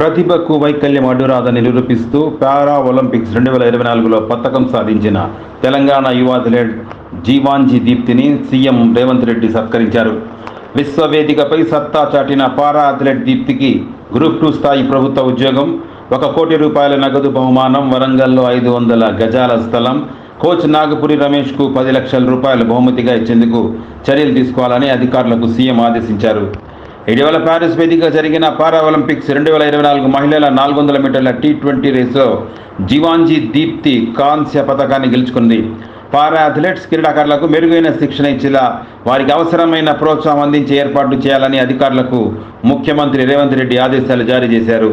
ప్రతిభకు వైకల్యం అడ్డురాదని నిరూపిస్తూ పారా ఒలింపిక్స్ రెండు వేల ఇరవై నాలుగులో పతకం సాధించిన తెలంగాణ యువ అథ్లెట్ జీవాంజీ దీప్తిని సీఎం రేవంత్ రెడ్డి సత్కరించారు. విశ్వవేదికపై సత్తా చాటిన పారా అథ్లెట్ దీప్తికి గ్రూప్ టూ స్థాయి ప్రభుత్వ ఉద్యోగం ఒక కోటి రూపాయల నగదు బహుమానం వరంగల్లో ఐదు వందల గజాల స్థలం కోచ్ నాగపురి రమేష్కు పది లక్షల రూపాయల బహుమతిగా ఇచ్చేందుకు చర్యలు తీసుకోవాలని అధికారులకు సీఎం ఆదేశించారు. ఇటీవల ప్యారిస్ వేదికగా జరిగిన పారా ఒలింపిక్స్ రెండు వేల ఇరవై నాలుగు మహిళల నాలుగు వందల మీటర్ల టీ ట్వంటీ రేసులో జీవాంజీ దీప్తి కాంస్య పథకాన్ని గెలుచుకుంది. పారా అథ్లెట్స్ క్రీడాకారులకు మెరుగైన శిక్షణ ఇచ్చేలా వారికి అవసరమైన ప్రోత్సాహం అందించే ఏర్పాట్లు చేయాలని అధికారులకు ముఖ్యమంత్రి రేవంత్ రెడ్డి ఆదేశాలు జారీ చేశారు.